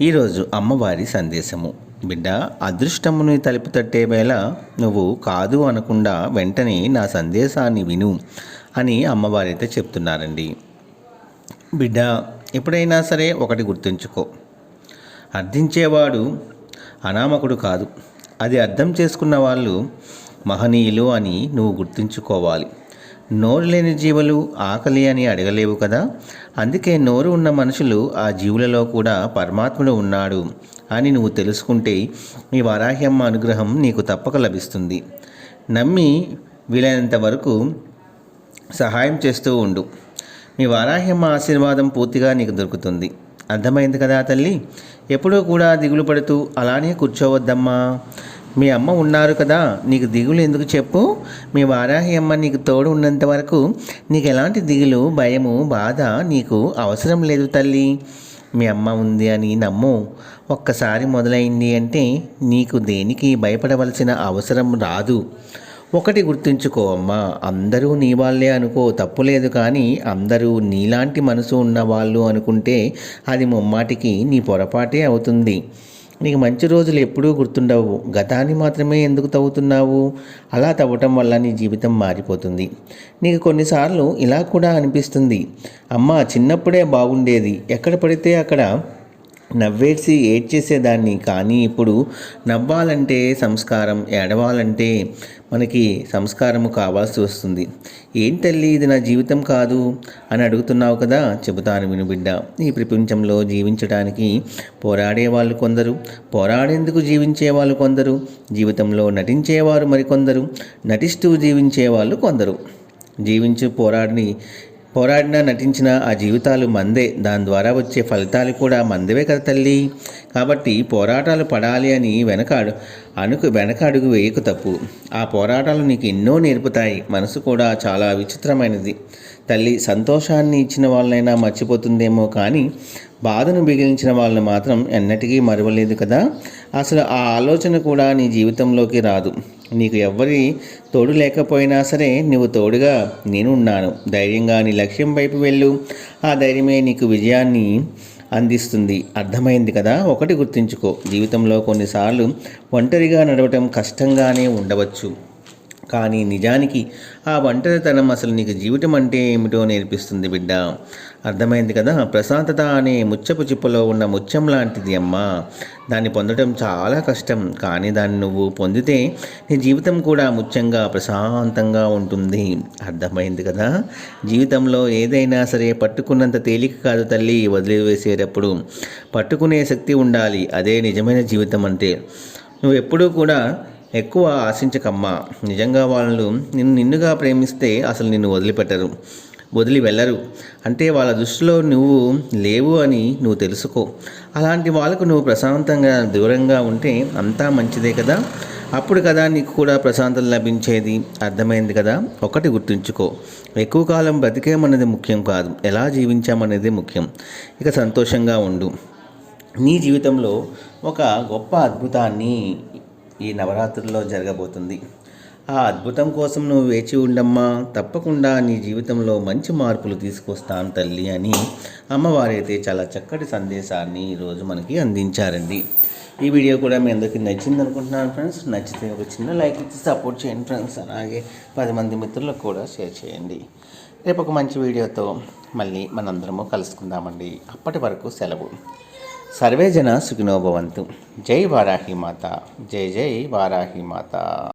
ఈరోజు అమ్మవారి సందేశము. బిడ్డ అదృష్టముని తలుపు తట్టే వేళ నువ్వు కాదు అనకుండా వెంటనే నా సందేశాన్ని విను అని అమ్మవారైతే చెప్తున్నారండి. బిడ్డ ఎప్పుడైనా సరే ఒకటి గుర్తుంచుకో. అర్థించేవాడు అనామకుడు కాదు. అది అర్థం చేసుకున్న వాళ్ళు మహనీయులు అని నువ్వు గుర్తుంచుకోవాలి. నోరు లేని జీవులు ఆకలి అని అడగలేవు కదా? అందుకే నోరు ఉన్న మనుషులు ఆ జీవులలో కూడా పరమాత్ముడు ఉన్నాడు అని నువ్వు తెలుసుకుంటే ఈ వారాహ్యమ్మ అనుగ్రహం నీకు తప్పక లభిస్తుంది. నమ్మి వీలైనంత వరకు సహాయం చేస్తూ ఉండు. మీ వారాహ్యమ్మ ఆశీర్వాదం పూర్తిగా నీకు దొరుకుతుంది. అర్థమైంది కదా తల్లి? ఎప్పుడూ కూడా దిగులు పడుతూ అలానే కూర్చోవద్దమ్మా. మీ అమ్మ ఉన్నారు కదా నీకు దిగులు ఎందుకు చెప్పు? మీ వారాహి అమ్మ నీకు తోడు ఉన్నంత వరకు నీకు ఎలాంటి దిగులు భయము బాధ నీకు అవసరం లేదు తల్లి. మీ అమ్మ ఉంది అని నమ్ము. ఒక్కసారి మొదలైంది అంటే నీకు దేనికి భయపడవలసిన అవసరం రాదు. ఒకటి గుర్తుంచుకో అమ్మా అందరూ నీ వాళ్ళే అనుకో తప్పులేదు కానీ అందరూ నీలాంటి మనసు ఉన్న వాళ్ళు అనుకుంటే అది ముమ్మాటికి నీ పొరపాటే అవుతుంది. నీకు మంచి రోజులు ఎప్పుడూ గుర్తుండవు. గతాన్ని మాత్రమే ఎందుకు తవ్వుతున్నావు? అలా తవ్వటం వల్ల నీ జీవితం మారిపోతుంది. నీకు కొన్నిసార్లు ఇలా కూడా అనిపిస్తుంది. అమ్మ చిన్నప్పుడే బాగుండేది. ఎక్కడ పడితే అక్కడ నవ్వేసి ఏడ్చేసేదాన్ని. కానీ ఇప్పుడు నవ్వాలంటే సంస్కారం ఏడవాలంటే మనకి సంస్కారము కావాల్సి వస్తుంది. ఏం తల్లి ఇది నా జీవితం కాదు అని అడుగుతున్నావు కదా? చెబుతాను విను బిడ్డ. ఈ ప్రపంచంలో జీవించడానికి పోరాడే వాళ్ళు కొందరు పోరాడేందుకు జీవించే వాళ్ళు కొందరు జీవితంలో నటించేవారు మరికొందరు నటిస్తూ జీవించే వాళ్ళు కొందరు. జీవించు పోరాడిని పోరాడినా నటించిన ఆ జీవితాలు మందే. దాని ద్వారా వచ్చే ఫలితాలు కూడా మందవే కదా తల్లి. కాబట్టి పోరాటాలు పడాలి అని వెనకాడు అనుకు వెనక అడుగు వేయకు తప్పు. ఆ పోరాటాలు నీకు ఎన్నో నేర్పుతాయి. మనసు కూడా చాలా విచిత్రమైనది. తల్లి సంతోషాన్ని ఇచ్చిన వాళ్ళైనా మర్చిపోతుందేమో కానీ బాధను బిగిలించిన వాళ్ళని మాత్రం ఎన్నటికీ మరవలేదు కదా? అసలు ఆ ఆలోచన కూడా నీ జీవితంలోకి రాదు. నీకు ఎవ్వరి తోడు లేకపోయినా సరే నువ్వు తోడుగా నేను ఉన్నాను ధైర్యంగా నీ లక్ష్యం వైపు వెళ్ళు. ఆ ధైర్యమే నీకు విజయాన్ని అందిస్తుంది. అర్థమైంది కదా? ఒకటి గుర్తుంచుకో. జీవితంలో కొన్నిసార్లు ఒంటరిగా నడవటం కష్టంగానే ఉండవచ్చు. కానీ నిజానికి ఆ ఒంటరితనం అసలు నీకు జీవితం అంటే ఏమిటో నేర్పిస్తుంది బిడ్డ. అర్థమైంది కదా? ప్రశాంతత అనే ముచ్చపు చిప్పలో ఉన్న ముత్యం లాంటిది అమ్మా. దాన్ని పొందడం చాలా కష్టం. కానీ దాన్ని నువ్వు పొందితే నీ జీవితం కూడా ముత్యంగా ప్రశాంతంగా ఉంటుంది. అర్థమైంది కదా? జీవితంలో ఏదైనా సరే పట్టుకున్నంత తేలిక కాదు తల్లి వదిలివేసేటప్పుడు. పట్టుకునే శక్తి ఉండాలి. అదే నిజమైన జీవితం అంటే. నువ్వు ఎప్పుడూ కూడా ఎక్కువ ఆశించకమ్మా. నిజంగా వాళ్ళు నిన్ను నిన్నుగా ప్రేమిస్తే అసలు నిన్ను వదిలిపెట్టరు. వదిలి వెళ్ళరు. అంటే వాళ్ళ దృష్టిలో నువ్వు లేవు అని నువ్వు తెలుసుకో. అలాంటి వాళ్ళకు నువ్వు ప్రశాంతంగా దూరంగా ఉంటే అంతా మంచిదే కదా? అప్పుడు కదా నీకు కూడా ప్రశాంతత లభించేది. అర్థమైంది కదా? ఒకటి గుర్తుంచుకో. ఎక్కువ కాలం బ్రతికేమన్నది ముఖ్యం కాదు. ఎలా జీవించామనేది ముఖ్యం. ఇక సంతోషంగా ఉండు. నీ జీవితంలో ఒక గొప్ప అద్భుతాన్ని ఈ నవరాత్రుల్లో జరగబోతుంది. ఆ అద్భుతం కోసం నువ్వు వేచి ఉండమ్మా. తప్పకుండా నీ జీవితంలో మంచి మార్పులు తీసుకొస్తాను తల్లి అని అమ్మవారైతే చాలా చక్కటి సందేశాన్ని ఈరోజు మనకి అందించారండి. ఈ వీడియో కూడా మీ అందరికీ నచ్చింది అనుకుంటున్నాను ఫ్రెండ్స్. నచ్చితే ఒక చిన్న లైక్ ఇచ్చి సపోర్ట్ చేయండి ఫ్రెండ్స్. అలాగే పది మంది మిత్రులకు కూడా షేర్ చేయండి. రేపు ఒక మంచి వీడియోతో మళ్ళీ మనందరము కలుసుకుందామండి. అప్పటి వరకు సెలవు. సర్వే జన సుఖినో జై వారాహి మాత. జై జై వారాహి మాత.